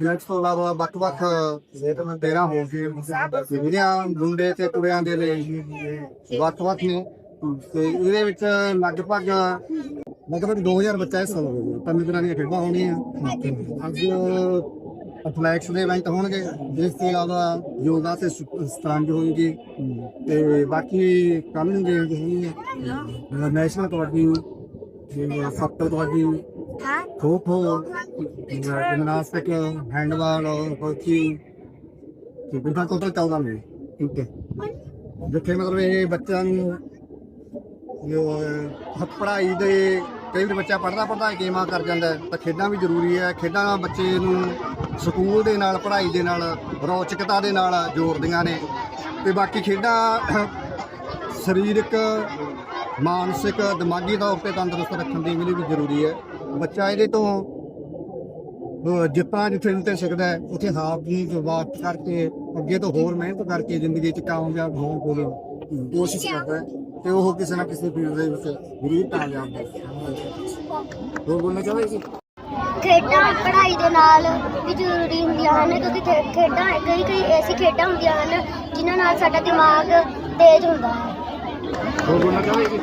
Blacks ਤੋਂ ਇਲਾਵਾ ਵੱਖ-ਵੱਖ ਤੇਰਾਂ ਹੋ ਗਏ ਜਿਹੜੀਆਂ ਮੁੰਡੇ ਤੇ ਕੁੜੀਆਂ ਦੇ ਲਈ ਵੱਖ-ਵੱਖ ਨੇ। ਤੇ ਇਹਦੇ ਵਿੱਚ ਲਗਭਗ ਲਗਭਗ 2000 ਬੱਚਾ ਹਿੱਸਾ ਲਵੇਗਾ ਤਿੰਨ ਦਿਨਾਂ ਦੀਆਂ ਖੇਡਾਂ ਹੋਣੀਆਂ। ਅੱਜ ਅਥਲੈਟਿਕਸ ਦੇ ਇਵੈਂਟ ਹੋਣਗੇ, ਜਿਸ ਤੋਂ ਇਲਾਵਾ ਯੋਗਾ ਤੇ ਸਟਰੰਗ ਹੋਣਗੇ। ਤੇ ਬਾਕੀ ਕੱਲ੍ਹ ਨੂੰ ਗੇਮਸ ਹੋਣਗੀਆਂ ਨੈਸ਼ਨਲ ਕਬੱਡੀ, ਜਿਵੇਂ ਸੱਤ kabaddi kho kho gymnastic handball hockey ਤੇ ਬਿਲਕੁਲ ਟੋਟਲ 14 ਨੇ ਠੀਕ ਹੈ ਜਿੱਥੇ ਮਤਲਬ ਇਹ ਬੱਚਿਆਂ ਨੂੰ ਜੋ ਅਹ, ਪੜ੍ਹਾਈ ਦੇ ਕਈ ਵਾਰ ਬੱਚਾ ਪੜ੍ਹਦਾ ਪੜ੍ਹਦਾ ਗੇਮਾਂ ਕਰ ਜਾਂਦਾ ਤਾਂ ਖੇਡਾਂ ਵੀ ਜ਼ਰੂਰੀ ਹੈ ਖੇਡਾਂ ਬੱਚੇ ਨੂੰ ਸਕੂਲ ਦੇ ਨਾਲ ਪੜ੍ਹਾਈ ਦੇ ਨਾਲ ਰੌਚਕਤਾ ਦੇ ਨਾਲ ਜੋੜਦੀਆਂ ਨੇ ਤੇ ਬਾਕੀ ਖੇਡਾਂ ਸਰੀਰਕ ਮਾਨਸਿਕ ਦਿਮਾਗੀ ਤੌਰ ਤੇ ਤੰਦਰੁਸਤ ਰੱਖਣ ਦੇ ਲਈ ਵੀ ਜ਼ਰੂਰੀ ਹੈ ਬੱਚਾ ਇਹਦੇ ਤੋਂ ਜਿੱਤਾਂ ਜਿੱਥੇ ਜਿੱਥੇ ਸਿੱਖਦਾ ਹੈ ਉੱਥੇ ਹਾਰ ਦੀ ਬਾਤ ਕਰਕੇ ਅੱਗੇ ਤੋਂ ਹੋਰ ਮਿਹਨਤ ਕਰਕੇ ਜ਼ਿੰਦਗੀ 'ਚ ਕਾਮਯਾਬ ਹੋਣ ਕੋਲ ਕੋਸ਼ਿਸ਼ ਕਰਦਾ ਹੈ। ਤੇ ਉਹ ਕਿਸੇ ਨਾ ਕਿਸੇ ਫੀਲਡ ਦੇ ਵਿੱਚ ਜ਼ਰੂਰ ਕਾਮਯਾਬ ਹੈ ਹੋਰ ਬੋਲਣਾ ਚਾਹੋਗੇ ਜੀ? ਖੇਡਾਂ ਪੜ੍ਹਾਈ ਦੇ ਨਾਲ ਵੀ ਜ਼ਰੂਰੀ ਹੁੰਦੀਆਂ ਹਨ ਕਿਉਂਕਿ ਖੇਡਾਂ ਕਈ ਕਈ ਐਸੀ ਖੇਡਾਂ ਹੁੰਦੀਆਂ ਹਨ ਜਿਨ੍ਹਾਂ ਨਾਲ ਸਾਡਾ ਦਿਮਾਗ ਤੇਜ਼ ਹੁੰਦਾ ਹੈ। ਹੋਰ ਬੋਲਣਾ ਚਾਹੋਗੇ ਜੀ?